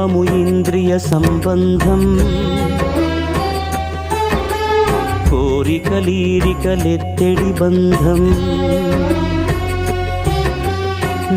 రూపము ఇంద్రియ సంబంధం. కోరికలీరికలెత్తడి బంధం.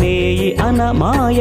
నేయి అనమాయ